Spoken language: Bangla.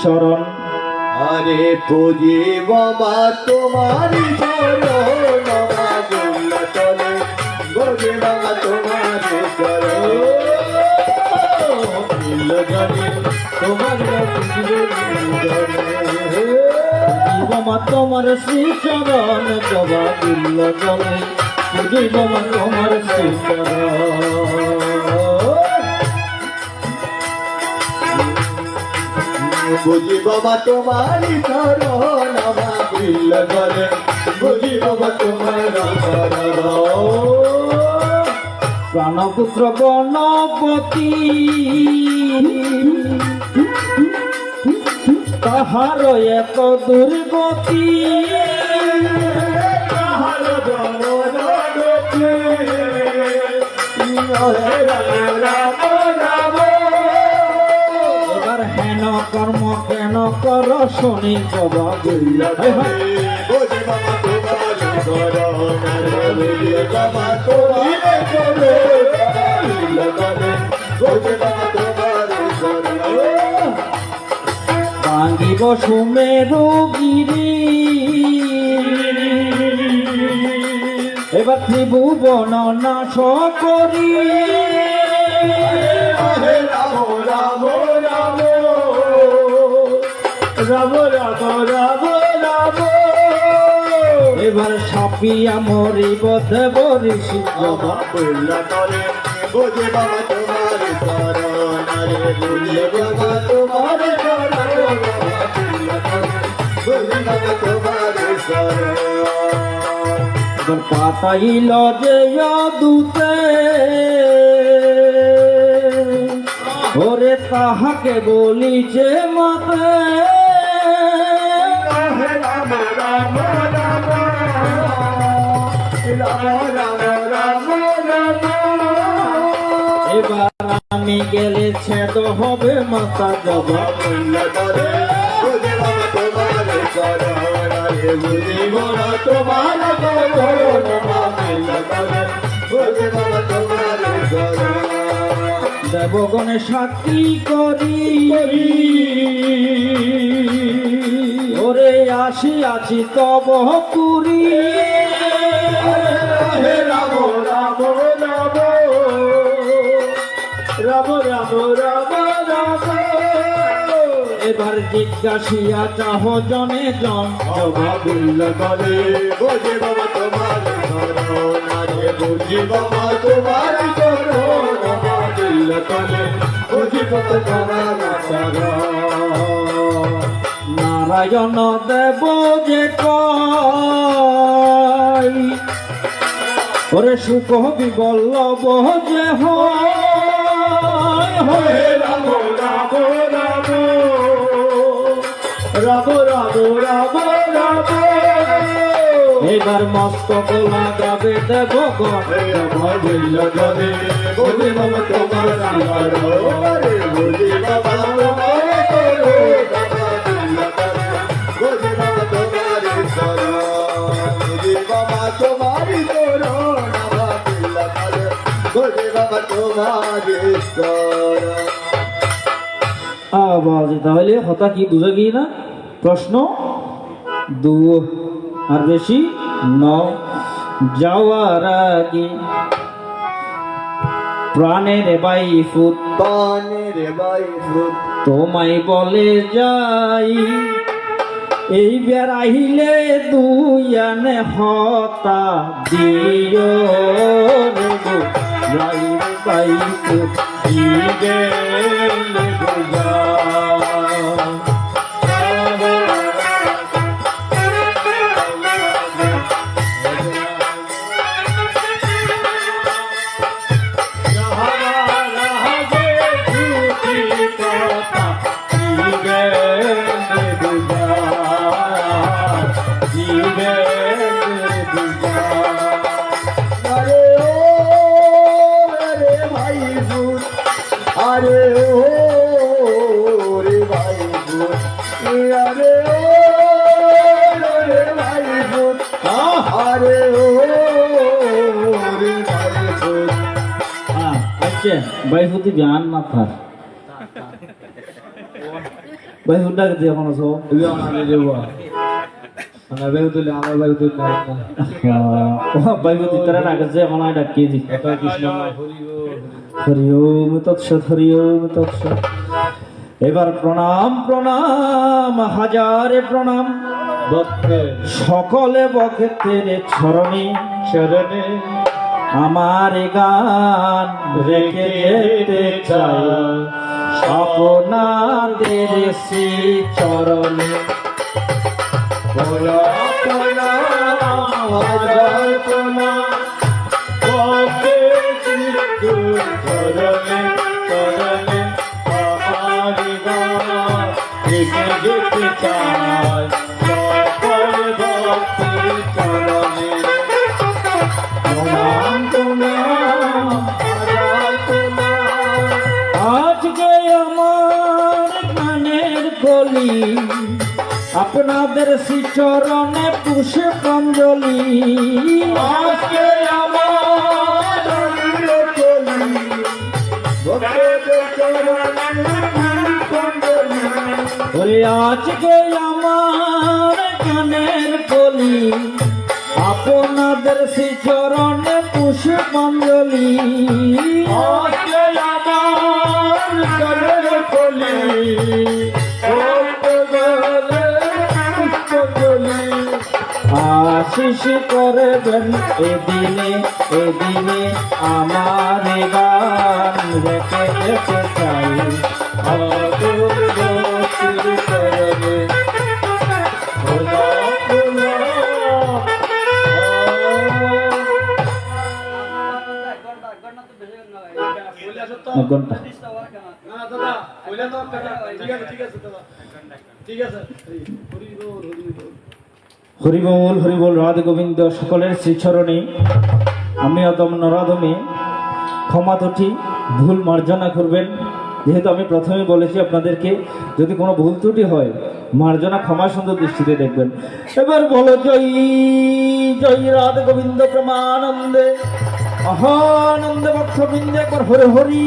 চরণ আরে পুজি বাবা তোমারি চরণ চলে। বাবা তোমারি চরণ জানে তোমার বাবা তোমার শ্রী চরণ জবা দিল জলে। পুজি বাবা তোমার শ্রী চরণ বুঝি বাবা তোমারি চরণ মা গোল্লা বুঝি বাবা তোমার প্রাণপুত্র গণপতি তাহার এক দুর্গতি কাহার কেন শনি। হায় হায়। বাবা তোমার তোমার তোমার চরণ ভাঙিব সুমেরু গিরি এবার ত্রিভুবন নাশ করি রাম রাম রাম রাম রাম রাম রাম এবার সাপিয়া মরিব দেব ঋষি বাবা বললা তলে বুঝে বাবা তোমার চরণ রে বুঝে বাবা তোমার চরণ বুঝে বাবা তোমার চরণ পাতাইল যে দুতে ওরে তাহাকে বলিছে মাতে। এবার আমি গেলে ছেদ হবে মাতা জবা তোমার তোমার দেবগণে সাক্ষী করি। ওরে আসি আছি তব পুরী। হে রাম রাম রাম। রাম রাম রাম রাম। এবার জিজ্ঞাসিয়া চাহ জনে জন। বাবা বলল করে বোঝে বাবা তোমার বুঝি বাবা তোমার করে বুঝি বাবা তোমার চরণ নারায়ণ দেব যে কয় ওরে সুখ বিবল্লভ যে হয়। রাম রাম রাম। রাম রাম রাম রাম। এবার বাবা, তোমার চরণ আওয়াজ, তাহলে হতা কি বুঝা গিয়ে না? প্রশ্ন দু, আর বেশি ন যাওয়ার আগে প্রাণের বাই ফুট পানের বাই ফুট তোমায় বলে যাই এই বেড়াইলে দুই আনে হতা দিও গো বাই ফুট দিবে আরে ও রে ভাই আরে ও রে ভাই আরে ও রে ভাই ফুট আচ্ছা মাথার ভাই কে tu, anak bayu ভাই গো দিতারা না গেছে এখন আই ডাকিয়ে দি Kata Krishna, Hari Hari Om তৎসৎ হরি ওম তৎসৎ। এবার প্রণাম প্রণাম হাজারে প্রণাম। সকলে বক্ষের চরণে Charane আমার গান রেখে যেতে চাই। আপনাদের শ্রী চরণে। Bola bola hajar bola আপনাদের শ্রী চরণে পুষ্পাঞ্জলি আজকে আমার ওরে আজকে আমার গানের কলি। আপনাদের শ্রী পুষ্পাঞ্জলি আজকে আমার চরণ কলি। আশিস করবেন এদিনে এদিনে আমার গান রেখে যেতে চাই। ঘণ্টা ঠিক আছে ঠিক আছে ঠিক আছে। হরিবল হরিবল রাধে গোবিন্দ সকলের শ্রীচরণে আমি অদম নরাদমে ক্ষমা দুটি ভুল মার্জনা করবেন। যেহেতু আমি প্রথমে বলেছি আপনাদেরকে, যদি কোনো ভুল ত্রুটি হয়, মার্জনা ক্ষমা সুন্দর দৃষ্টিতে দেখবেন। এবার বলো, জয় জয় রাধ গোবিন্দ প্রমানন্দে আহানন্দে বক্ষ বিন্দে একবার হরে হরি।